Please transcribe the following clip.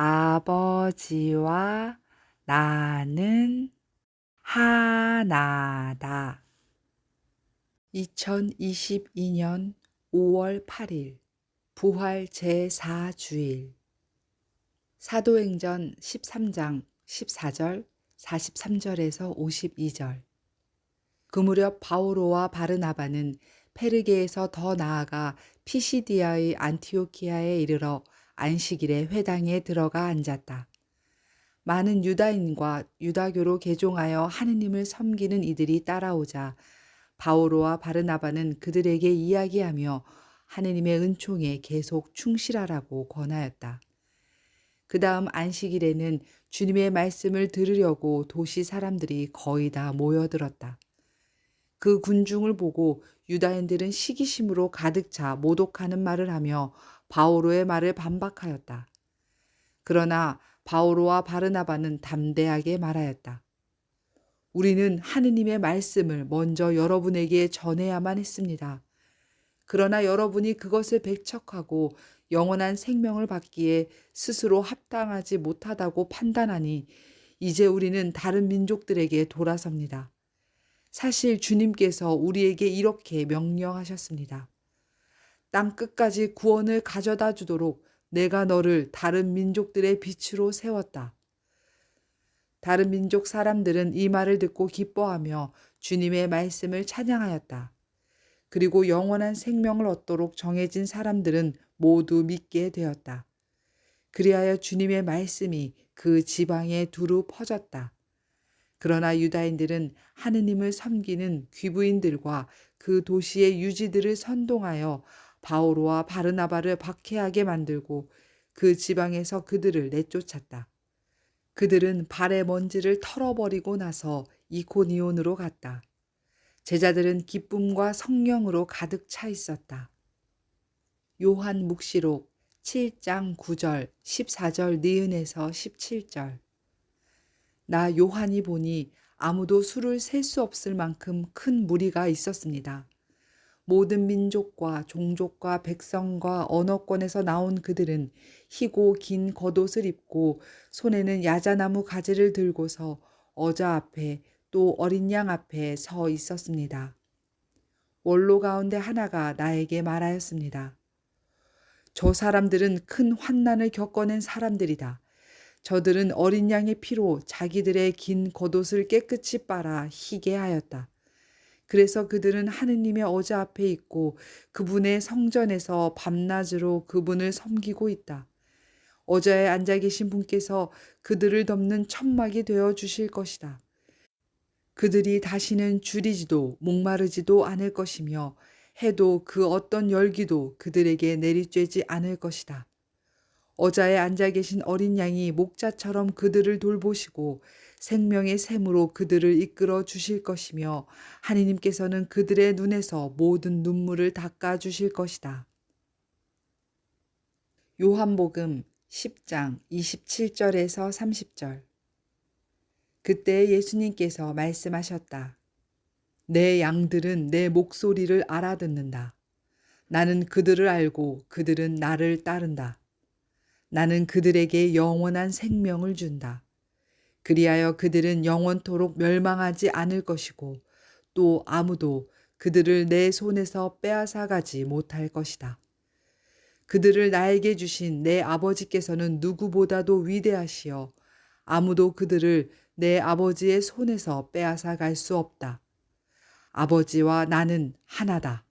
아버지와 나는 하나다. 2022년 5월 8일 부활 제4주일 사도행전 13장 14절 43절에서 52절 그 무렵 바오로와 바르나바는 페르게에서 더 나아가 피시디아의 안티오키아에 이르러 안식일에 회당에 들어가 앉았다. 많은 유다인과 유다교로 개종하여 하느님을 섬기는 이들이 따라오자 바오로와 바르나바는 그들에게 이야기하며 하느님의 은총에 계속 충실하라고 권하였다. 그 다음 안식일에는 주님의 말씀을 들으려고 도시 사람들이 거의 다 모여들었다. 그 군중을 보고 유다인들은 시기심으로 가득 차 모독하는 말을 하며 바오로의 말을 반박하였다. 그러나 바오로와 바르나바는 담대하게 말하였다. 우리는 하느님의 말씀을 먼저 여러분에게 전해야만 했습니다. 그러나 여러분이 그것을 배척하고 영원한 생명을 받기에 스스로 합당하지 못하다고 판단하니 이제 우리는 다른 민족들에게 돌아섭니다. 사실 주님께서 우리에게 이렇게 명령하셨습니다. 땅 끝까지 구원을 가져다 주도록 내가 너를 다른 민족들의 빛으로 세웠다. 다른 민족 사람들은 이 말을 듣고 기뻐하며 주님의 말씀을 찬양하였다. 그리고 영원한 생명을 얻도록 정해진 사람들은 모두 믿게 되었다. 그리하여 주님의 말씀이 그 지방에 두루 퍼졌다. 그러나 유다인들은 하느님을 섬기는 귀부인들과 그 도시의 유지들을 선동하여 바오로와 바르나바를 박해하게 만들고 그 지방에서 그들을 내쫓았다. 그들은 발의 먼지를 털어버리고 나서 이코니온으로 갔다. 제자들은 기쁨과 성령으로 가득 차 있었다. 요한 묵시록 7장 9절, 14절 니은에서 17절. 나 요한이 보니 아무도 수를 셀 수 없을 만큼 큰 무리가 있었습니다. 모든 민족과 종족과 백성과 언어권에서 나온 그들은 희고 긴 겉옷을 입고 손에는 야자나무 가지를 들고서 어자 앞에 또 어린 양 앞에 서 있었습니다. 원로 가운데 하나가 나에게 말하였습니다. 저 사람들은 큰 환난을 겪어낸 사람들이다. 저들은 어린 양의 피로 자기들의 긴 겉옷을 깨끗이 빨아 희게 하였다. 그래서 그들은 하느님의 어자 앞에 있고 그분의 성전에서 밤낮으로 그분을 섬기고 있다. 어자에 앉아 계신 분께서 그들을 덮는 천막이 되어 주실 것이다. 그들이 다시는 줄이지도 목마르지도 않을 것이며 해도 그 어떤 열기도 그들에게 내리쬐지 않을 것이다. 어자에 앉아 계신 어린 양이 목자처럼 그들을 돌보시고 생명의 샘으로 그들을 이끌어 주실 것이며 하느님께서는 그들의 눈에서 모든 눈물을 닦아 주실 것이다. 요한복음 10장 27절에서 30절 그때 예수님께서 말씀하셨다. 내 양들은 내 목소리를 알아듣는다. 나는 그들을 알고 그들은 나를 따른다. 나는 그들에게 영원한 생명을 준다. 그리하여 그들은 영원토록 멸망하지 않을 것이고 또 아무도 그들을 내 손에서 빼앗아 가지 못할 것이다. 그들을 나에게 주신 내 아버지께서는 누구보다도 위대하시어 아무도 그들을 내 아버지의 손에서 빼앗아 갈 수 없다. 아버지와 나는 하나다.